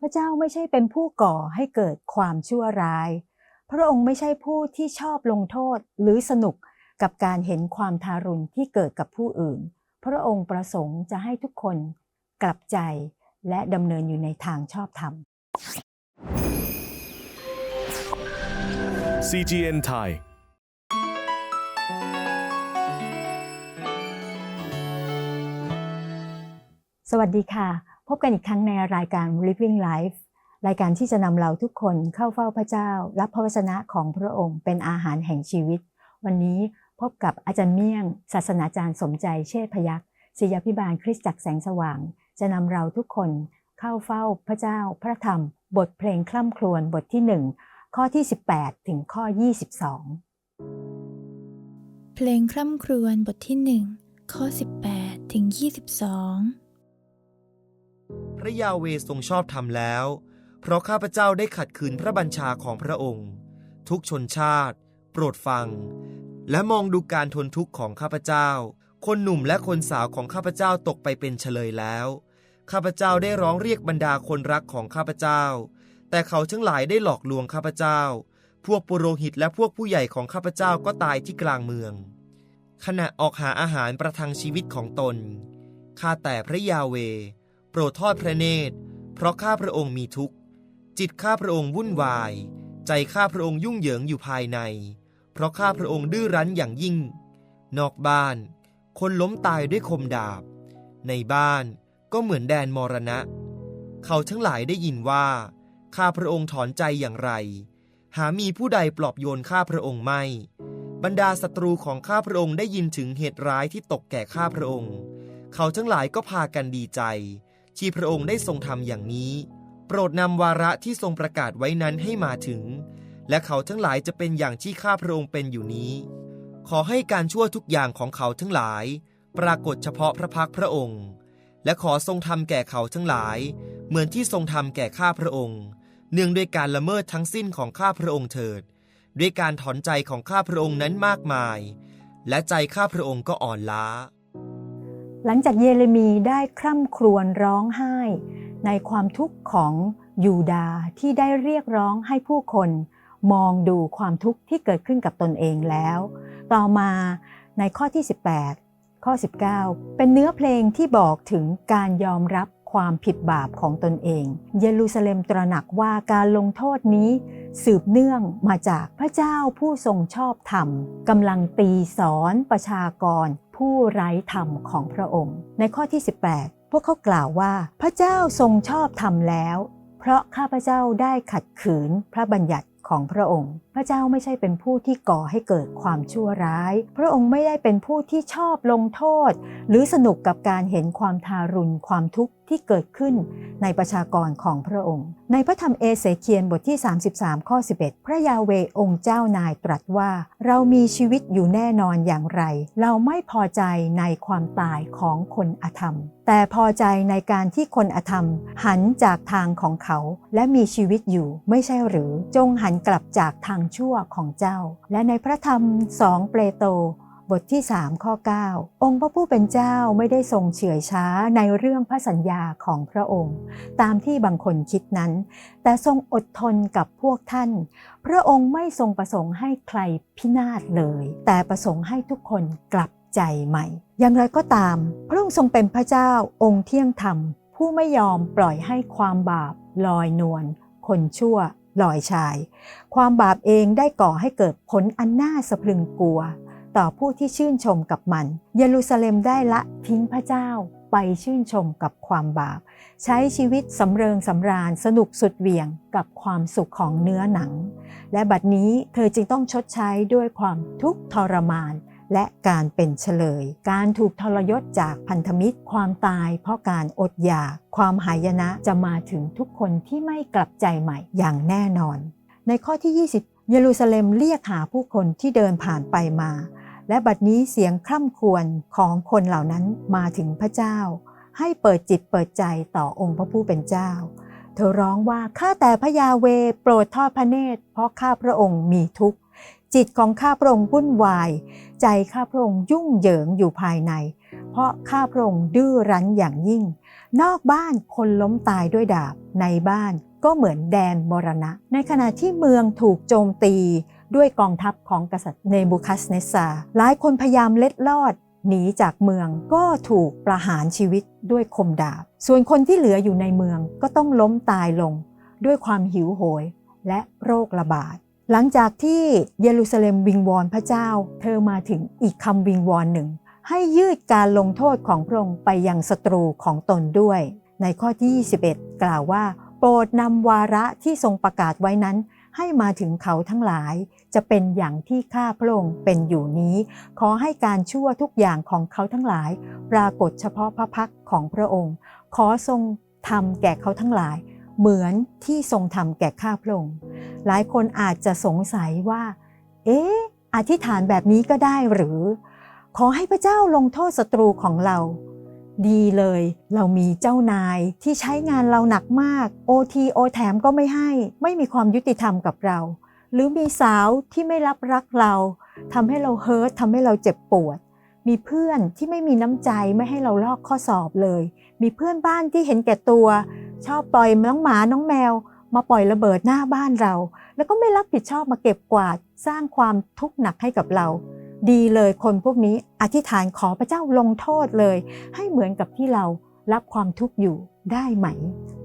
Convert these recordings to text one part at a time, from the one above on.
พระเจ้าไม่ใช่เป็นผู้ก่อให้เกิดความชั่วร้าย พระองค์ไม่ใช่ผู้ที่ชอบลงโทษหรือสนุกกับการเห็นความทารุณที่เกิดกับผู้อื่น พระองค์ประสงค์จะให้ทุกคนกลับใจและดำเนินอยู่ในทางชอบธรรม CGN Thai สวัสดีค่ะ พบกันอีกครั้งในรายการ Living Life รายการที่จะนำเราทุกคนเข้าเฝ้าพระเจ้า รับพระวจนะของพระองค์เป็นอาหารแห่งชีวิต วันนี้พบกับอาจารย์เมี่ยง ศาสนาจารย์สมใจเชษพยักษ์ศิยพิบาลคริสตจักรแสงสว่าง จะนำเราทุกคนเข้าเฝ้าพระเจ้า พระธรรม บทเพลงคล่ำครวญบทที่1ข้อที่ 18 ถึงข้อ 22 เพลงคร่ำครวญบทที่หนึ่งข้อ 18 ถึง 22 พระยาเวทรงชอบธรรมแล้ว เพราะข้าพเจ้าได้ขัดขืนพระบัญชาของพระองค์ ทุกชนชาติ โปรดฟัง และมองดูการทนทุกข์ของข้าพเจ้า คนหนุ่มและคนสาวของข้าพเจ้าตกไปเป็นเฉลยแล้ว ข้าพเจ้าได้ร้องเรียกบรรดาคนรักของข้าพเจ้า แต่เขาทั้งหลายได้หลอกลวงข้าพเจ้า พวกปุโรหิตและพวกผู้ใหญ่ของข้าพเจ้าก็ตายที่กลางเมือง ขณะออกหาอาหารประทังชีวิตของตนข้าแต่พระยาเว ปรดทอดพระเนตร เพราะข้าพระองค์มีทุกข์ จิตข้าพระองค์วุ่นวาย ใจข้าพระองค์ยุ่งเหยิงอยู่ภายใน เพราะข้าพระองค์ดื้อรั้นอย่างยิ่ง นอกบ้าน คนล้มตายด้วยคมดาบ ในบ้านก็เหมือนแดนมรณะ เขาทั้งหลายได้ยินว่า ข้าพระองค์ถอนใจอย่างไร หามีผู้ใดปลอบโยนข้าพระองค์ไม่ บรรดาศัตรูของข้าพระองค์ได้ยินถึงเหตุร้ายที่ตกแก่ข้าพระองค์ เขาทั้งหลายก็พากันดีใจ ที่พระองค์ได้ทรงทำอย่างนี้ โปรดนำวาระที่ทรงประกาศไว้นั้นให้มาถึง และเขาทั้งหลายจะเป็นอย่างที่ข้าพระองค์เป็นอยู่นี้ ขอให้การชั่วทุกอย่างของเขาทั้งหลาย ปรากฏเฉพาะพระพักพระองค์ และขอทรงทำแก่เขาทั้งหลาย เหมือนที่ทรงทำแก่ข้าพระองค์ เนื่องด้วยการละเมิดทั้งสิ้นของข้าพระองค์เถิด ด้วยการถอนใจของข้าพระองค์นั้นมากมาย และใจข้าพระองค์ก็อ่อนล้า หลังจากเยเรมีได้คร่ำครวญร้องไห้ ในความทุกข์ของยูดาห์ที่ได้เรียกร้องให้ผู้คนมองดูความทุกข์ที่เกิดขึ้นกับตนเองแล้ว ต่อมาในข้อที่ 18 ข้อ 19 เป็นเนื้อเพลงที่บอกถึงการยอมรับความผิดบาปของตนเอง เยรูซาเล็มตระหนักว่าการลงโทษนี้สืบเนื่องมาจากพระเจ้าผู้ทรงชอบธรรมกำลังตีสอนประชากร ผู้ไร้ธรรมของพระองค์ ในข้อที่ 18 พวกเขากล่าวว่า พระเจ้าทรงชอบธรรมแล้ว เพราะข้าพระเจ้าได้ขัดขืนพระบัญญัติของพระองค์ พระเจ้าไม่ใช่เป็นผู้ที่ก่อให้เกิดความชั่วร้าย พระองค์ไม่ได้เป็นผู้ที่ชอบลงโทษ หรือสนุกกับการเห็นความทารุณความทุกข์ที่เกิดขึ้นในประชากรของพระองค์ ในพระธรรมเอเสเคียนบทที่ 33 ข้อ 11 พระยาเวองค์เจ้านายตรัสว่า เรามีชีวิตอยู่แน่นอนอย่างไร เราไม่พอใจในความตายของคนอธรรม แต่พอใจในการที่คนอธรรม หันจากทางของเขาและมีชีวิตอยู่ไม่ใช่หรือจงหันกลับจากทางชั่วของเจ้า และในพระธรรมสองเปโตรบทที่3ข้อ9 องค์พระผู้เป็นเจ้าไม่ได้ทรงเฉื่อยช้าในเรื่องพระสัญญาของพระองค์ ตามที่บางคนคิดนั้น แต่ทรงอดทนกับพวกท่าน พระองค์ไม่ทรงประสงค์ให้ใครพินาศเลย แต่ประสงค์ให้ทุกคนกลับใจใหม่ อย่างไรก็ตาม พระองค์ทรงเป็นพระเจ้าองค์เที่ยงธรรม ผู้ไม่ยอมปล่อยให้ความบาปลอยนวลคนชั่ว ลอยชาย ความบาปเองได้ก่อให้เกิดผลอันน่าสะพรึงกลัว ต่อผู้ที่ชื่นชมกับมัน เยรูซาเล็มได้ละทิ้งพระเจ้าไปชื่นชมกับความบาป ใช้ชีวิตสำเริงสำราญสนุกสุดเหวี่ยงกับความสุขของเนื้อหนัง และบัดนี้เธอจึงต้องชดใช้ด้วยความทุกข์ทรมาน และการเป็นเฉลย การถูกทรยศจากพันธมิตร ความตายเพราะการอดอยาก ความหายนะจะมาถึงทุกคนที่ไม่กลับใจใหม่อย่างแน่นอน ในข้อที่ 20 เยรูซาเล็มเรียกหาผู้คนที่เดินผ่านไปมา และบัดนี้เสียงคร่ำครวญของคนเหล่านั้นมาถึงพระเจ้า ให้เปิดจิตเปิดใจต่อองค์พระผู้เป็นเจ้าเธอร้องว่าข้าแต่พระยาเวโปรดทอดพระเนตร เพราะข้าพระองค์มีทุกข์ จิตของข้าพระองค์วุ่นวาย ใจข้าพระองค์ยุ่งเหยิงอยู่ภายใน เพราะข้าพระองค์ดื้อรั้นอย่างยิ่ง นอกบ้านคนล้มตายด้วยดาบในบ้านก็เหมือนแดนมรณะ ในขณะที่เมืองถูกโจมตีด้วยกองทัพของกษัตริย์เนบูคัสเนสซาหลายคนพยายามเล็ดลอดหนีจากเมืองก็ถูกประหารชีวิตด้วยคมดาบ ส่วนคนที่เหลืออยู่ในเมืองก็ต้องล้มตายลง ด้วยความหิวโหยและโรคระบาด หลังจากที่เยรูซาเล็มวิงวอนพระเจ้า เธอมาถึงอีกคำวิงวอนหนึ่ง ให้ยืดการลงโทษของพระองค์ไปยังศัตรูของตนด้วย ในข้อที่ 21 กล่าวว่า โปรดนำวาระที่ทรงประกาศไว้นั้น ให้มาถึงเขาทั้งหลาย จะเป็นอย่างที่ข้าพระองค์เป็นอยู่นี้ ขอให้การชั่วทุกอย่างของเขาทั้งหลาย ปรากฏเฉพาะพระพักของพระองค์ ขอทรงทำแก่เขาทั้งหลาย เหมือนที่ทรงทำแก่ข้าพระองค์หลายคนอาจจะสงสัยว่า เอ๊ะ อธิษฐานแบบนี้ก็ได้หรือ ขอให้พระเจ้าลงโทษศัตรูของเรา ดีเลย เรามีเจ้านายที่ใช้งานเราหนักมาก โอทีโอแถมก็ไม่ให้ ไม่มีความยุติธรรมกับเรา หรือมีสาวที่ไม่รับรักเราทำให้เราเฮิร์ตทำให้เราเจ็บปวด มีเพื่อนที่ไม่มีน้ำใจไม่ให้เราลอกข้อสอบเลย มีเพื่อนบ้านที่เห็นแก่ตัว ชอบปล่อยน้องหมาน้องแมว มาปล่อยระเบิดหน้าบ้านเรา แล้วก็ไม่รับผิดชอบมาเก็บกวาดสร้างความทุกข์หนักให้กับเรา ดีเลยคนพวกนี้อธิษฐานขอพระเจ้าลงโทษเลย ให้เหมือนกับที่เรารับความทุกข์อยู่ได้ไหม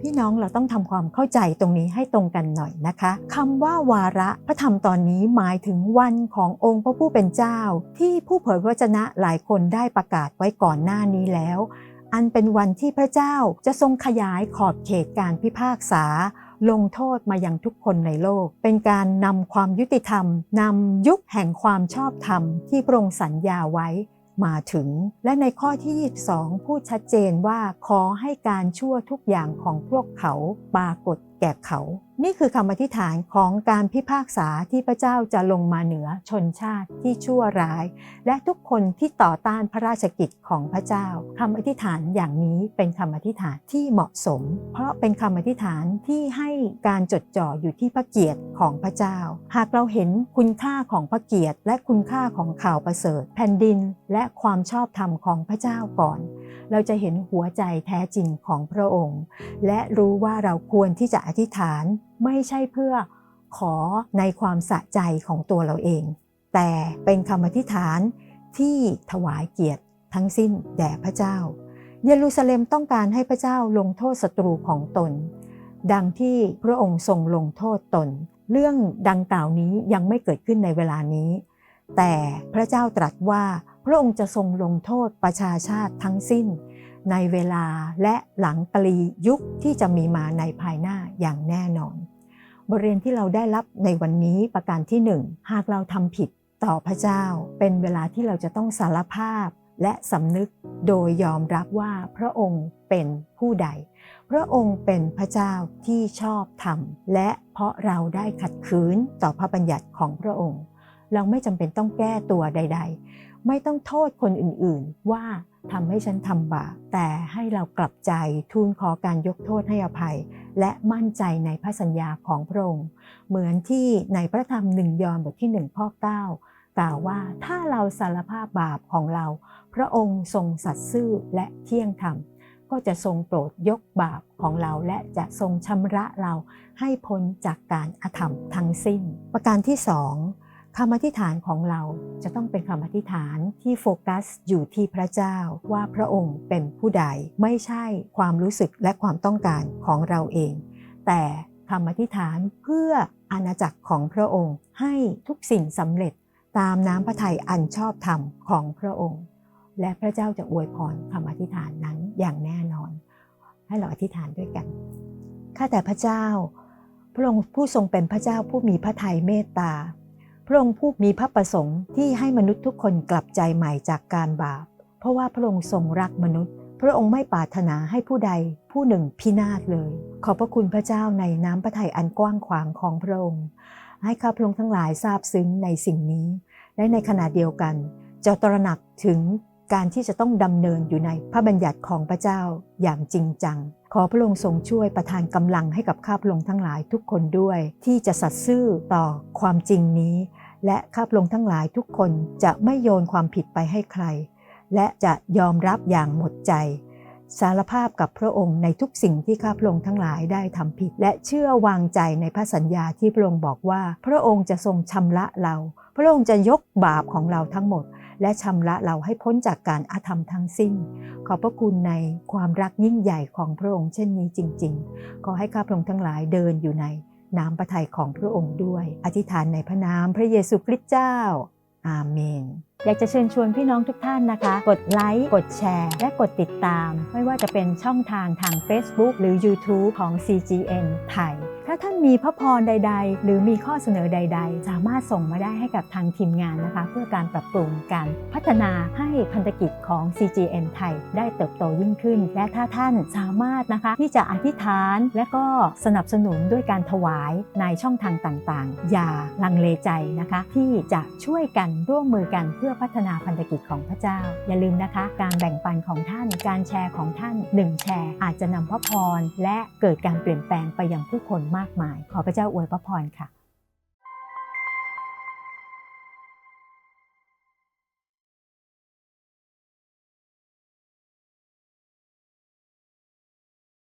พี่น้องเราต้องทำความเข้าใจตรงนี้ให้ตรงกันหน่อยนะคะคำว่าวาระพระธรรมตอนนี้หมายถึงวันขององค์พระผู้เป็นเจ้า ที่ผู้เผยพระวจนะหลายคนได้ประกาศไว้ก่อนหน้านี้แล้ว อันเป็นวันที่พระเจ้าจะทรงขยายขอบเขตการพิพากษา ลงโทษมายังทุกคนในโลก เป็นการนำความยุติธรรมนำยุคแห่งความชอบธรรมที่พระองค์สัญญาไว้มาถึง และในข้อที่ 22 พูดชัดเจนว่าขอให้การชั่วทุกอย่างของพวกเขาปรากฏแก่เขา นี่คือคำอธิษฐานของการพิพากษาที่พระเจ้าจะลงมาเหนือชนชาติที่ชั่วร้าย และทุกคนที่ต่อต้านพระราชกิจของพระเจ้าคำอธิษฐานอย่างนี้เป็นคำอธิษฐานที่เหมาะสม เพราะเป็นคำอธิษฐานที่ให้การจดจ่ออยู่ที่พระเกียรติของพระเจ้า หากเราเห็นคุณค่าของพระเกียรติ และคุณค่าของข่าวประเสริฐ แผ่นดินและความชอบธรรมของพระเจ้าก่อน เราจะเห็นหัวใจแท้จริงของพระองค์ และรู้ว่าเราควรที่จะอธิษฐานไม่ใช่เพื่อขอในความสะใจของตัวเราเอง แต่เป็นคำอธิษฐานที่ถวายเกียรติทั้งสิ้นแด่พระเจ้า เยรูซาเล็มต้องการให้พระเจ้าลงโทษศัตรูของตน ดังที่พระองค์ทรงลงโทษตน เรื่องดังกล่าวนี้ยังไม่เกิดขึ้นในเวลานี้ แต่พระเจ้าตรัสว่า ระองค์จะทรงลงโทษประชาชาติทั้งสิ้น ในเวลาและหลังกลียุคที่จะมีมาในภายหน้าอย่างแน่นอน บทเรียนที่เราได้รับในวันนี้ประการที่หนึ่งหากเราทำผิดต่อพระเจ้า เป็นเวลาที่เราจะต้องสารภาพและสำนึกโดยยอมรับว่าพระองค์เป็นผู้ใด พระองค์เป็นพระเจ้าที่ชอบธรรม และเพราะเราได้ขัดขืนต่อพระบัญญัติของพระองค์ เราไม่จำเป็นต้องแก้ตัวใด ๆ ไม่ต้องโทษคนอื่นๆ ว่าทำให้ฉันทำบาปแต่ให้เรากลับใจทูลขอการยกโทษให้อภัย และมั่นใจในพระสัญญาของพระองค์เหมือนที่ในพระธรรมหนึ่งยอห์นบทที่หนึ่งข้อ9กล่าวว่าถ้าเราสารภาพบาปของเรา พระองค์ทรงสัตย์ซื่อและเที่ยงธรรมก็จะทรงโปรดยกบาปของเราและจะทรงชำระเราให้พ้นจากการอธรรมทั้งสิ้น ประการที่สอง คำอธิษฐานของเราจะต้องเป็นคำอธิษฐานที่โฟกัสอยู่ที่พระเจ้าว่าพระองค์เป็นผู้ใด ไม่ใช่ความรู้สึกและความต้องการของเราเอง แต่คำอธิษฐานเพื่ออาณาจักรของพระองค์ให้ทุกสิ่งสำเร็จตามน้ำพระทัยอันชอบธรรมของพระองค์ และพระเจ้าจะอวยพรคำอธิษฐานนั้นอย่างแน่นอน ให้เราอธิษฐานด้วยกันข้าแต่พระเจ้า พระองค์ผู้ทรงเป็นพระเจ้าผู้มีพระทัยเมตตา ระองค์ผู้มีพระประสงค์ที่ให้มนุษย์ทุกคนกลับใจใหม่จากการบาป เพราะว่าพระองค์ทรงรักมนุษย์ พระองค์ไม่ปรารถนาให้ผู้ใดผู้หนึ่งพินาศเลย ขอบพระคุณพระเจ้าในน้ำพระทัยอันกว้างขวางของพระองค์ ให้ข้าพระองค์ทั้งหลายทราบซึ้งในสิ่งนี้ และในขณะเดียวกันจะตระหนักถึงการที่จะต้องดำเนินอยู่ในพระบัญญัติของพระเจ้าอย่างจริงจัง ขอพระองค์ทรงช่วยประทานกำลังให้กับข้าพระองค์ทั้งหลายทุกคนด้วย ที่จะสัตย์ซื่อต่อความจริงนี้ และข้าพระองค์ทั้งหลายทุกคนจะไม่โยนความผิดไปให้ใคร และจะยอมรับอย่างหมดใจ สารภาพกับพระองค์ในทุกสิ่งที่ข้าพระองค์ทั้งหลายได้ทำผิด และเชื่อวางใจในพระสัญญาที่พระองค์บอกว่า พระองค์จะทรงชำระเรา พระองค์จะยกบาปของเราทั้งหมด และชำระเราให้พ้นจากการอาธรรมทั้งสิ้น ขอบพระคุณในความรักยิ่งใหญ่ของพระองค์เช่นนี้จริง ๆ ขอให้ข้าพระองค์ทั้งหลายเดินอยู่ใน น้ำพระทัยของพระองค์ด้วย อธิษฐานในพระนามพระเยซูคริสต์เจ้า อาเมน อยากจะเชิญชวนพี่น้องทุกท่านนะคะ กดไลค์ กดแชร์ และกดติดตาม ไม่ว่าจะเป็นช่องทางทาง Facebook หรือ YouTube ของ CGN ไทย ถ้าท่านมีพระพรใด ๆ หรือมีข้อเสนอใด ๆ สามารถส่งมาได้ให้กับทางทีมงานนะคะ เพื่อการปรับปรุงการพัฒนาให้พันธกิจของ CGN ไทยได้เติบโตยิ่งขึ้น และถ้าท่านสามารถนะคะที่จะอธิษฐานและก็สนับสนุนด้วยการถวายในช่องทางต่างๆ อย่าลังเลใจนะคะ ที่จะช่วยกันร่วมมือกันเพื่อพัฒนาพันธกิจของพระเจ้า อย่าลืมนะคะ การแบ่งปันของท่าน การแชร์ของท่านหนึ่งแชร์ อาจจะนำพระพรและเกิดการเปลี่ยนแปลงไปยังผู้คนมากมากมาย ขอพระเจ้าอวยพระพรค่ะ